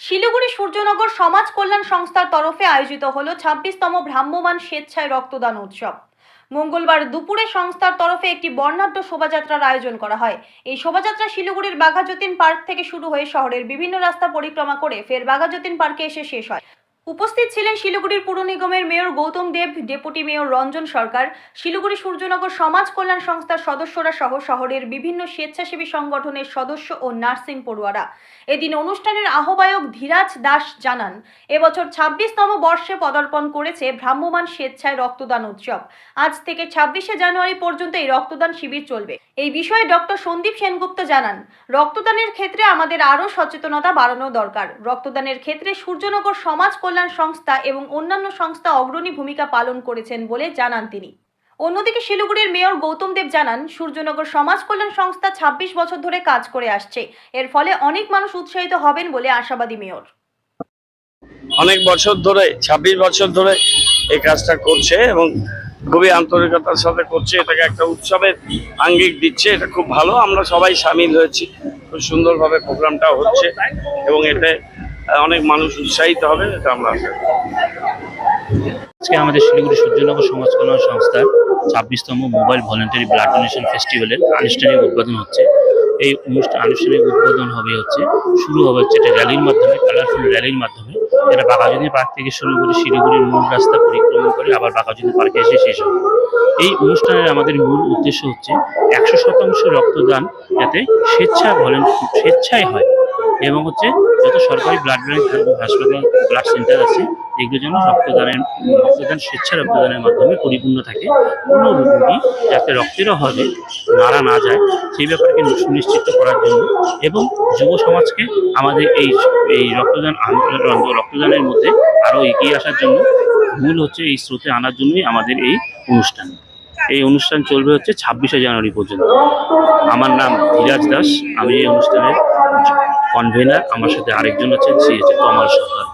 শিলিগুড়ি সূর্যনগর সমাজ কল্যাণ সংস্থার তরফে আয়োজিত হল ছাব্বিশতম ভ্রাম্যমান স্বেচ্ছায় রক্তদান উৎসব। মঙ্গলবার দুপুরে সংস্থার তরফে একটি বর্ণাঢ্য শোভাযাত্রার আয়োজন করা হয়। এই শোভাযাত্রা শিলিগুড়ির বাঘাযতীন পার্ক থেকে শুরু হয়ে শহরের বিভিন্ন রাস্তা পরিক্রমা করে ফের বাঘাযতীন পার্কে এসে শেষ হয়। উপস্থিত ছিলেন শিলিগুড়ির পুর নিগমের mayor Gautam Deb, deputy mayor Ranjan Sarkar, Siliguri Suryanagar সমাজ কল্যাণ সংস্থার সদস্যরা সহ শহরের বিভিন্ন স্বেচ্ছাসেবী সংগঠনের সদস্য ও নার্সিং পড়ুয়ারা। এদিন অনুষ্ঠানের আহ্বায়ক ধীরাজ দাস জানান, এবছর ছাব্বিশতম বর্ষে পদার্পণ করেছে ভ্রাম্যমাণ স্বেচ্ছায় রক্তদান উৎসব। আজ থেকে ছাব্বিশে জানুয়ারি পর্যন্ত এই রক্তদান শিবির চলবে। এই বিষয়ে ডক্টর সন্দীপ সেনগুপ্ত জানান, রক্তদানের ক্ষেত্রে আমাদের আরও সচেতনতা বাড়ানো দরকার। রক্তদানের ক্ষেত্রে সূর্যনগর সমাজ কল্যাণ সংস্থা এবং অন্যান্য সংস্থা অগ্রণী ভূমিকা পালন করেছেন বলে জানান তিনি। অন্যদিকে শিলিগুড়ির মেয়র গৌতম দেব জানান, সূর্যনগর সমাজ কল্যাণ সংস্থা ২৬ বছর ধরে কাজ করে আসছে। এর ফলে অনেক মানুষ উৎসাহিত হবেন বলে আশাবাদী মেয়র। অনেক বছর ধরে ২৬ বছর ধরে এই কাজটা করছে এবং খুবই আন্তরিকতার সাথে করছে। এটাকে একটা উৎসবের আঙ্গিক দিচ্ছে, এটা খুব ভালো। আমরা সবাই সামিল হয়েছি। খুব সুন্দরভাবে প্রোগ্রামটা হচ্ছে এবং এতে অনেক মানুষ উৎসাহিত হবে, এটা আমরা। আজকে আমাদের শিলিগুড়ি সূর্যনগর সমাজ কল্যাণ সংস্থার ছাব্বিশতম মোবাইল ভলেন্টারি ব্লাড ডোনেশন ফেস্টিভ্যালের আনুষ্ঠানিক উদ্বোধন হচ্ছে। এই অনুষ্ঠান আনুষ্ঠানিক উদ্বোধন হবে হচ্ছে, শুরু হবে হচ্ছে একটা র্যালির মাধ্যমে, কালারফুল র্যালির মাধ্যমে, যেটা বাঘাযতীন পার্ক থেকে শুরু করে শিলিগুড়ির মূল রাস্তা পরিক্রমা করে আবার বাঘাযতীন পার্কে এসে শেষ হবে। এই অনুষ্ঠানের আমাদের মূল উদ্দেশ্য হচ্ছে একশো শতাংশ রক্তদান যাতে স্বেচ্ছা ভলেন, স্বেচ্ছায় হয়। এবং হচ্ছে যত সরকারি ব্লাড ব্যাংক হাসপাতাল ব্লাড সেন্টার আছে এগুলোর যেন রক্তদানের, রক্তদান স্বেচ্ছা রক্তদানের মাধ্যমে পরিপূর্ণ থাকে। কোনো রোগী যাতে রক্তের অভাবে মারা না যায়, সেই ব্যাপারকে সুনিশ্চিত করার জন্য এবং যুব সমাজকে আমাদের এই এই রক্তদান রক্তদানের মধ্যে আরও এগিয়ে আসার জন্য মূল হচ্ছে এই স্রোতে আনার জন্যই আমাদের এই অনুষ্ঠান। এই অনুষ্ঠান চলবে হচ্ছে ছাব্বিশে জানুয়ারি পর্যন্ত। আমার নাম ধীরাজ দাস, আমি এই অনুষ্ঠানের কনভেনার আমার সাথে আরেকজন আছেন সে হচ্ছে কমল সরকার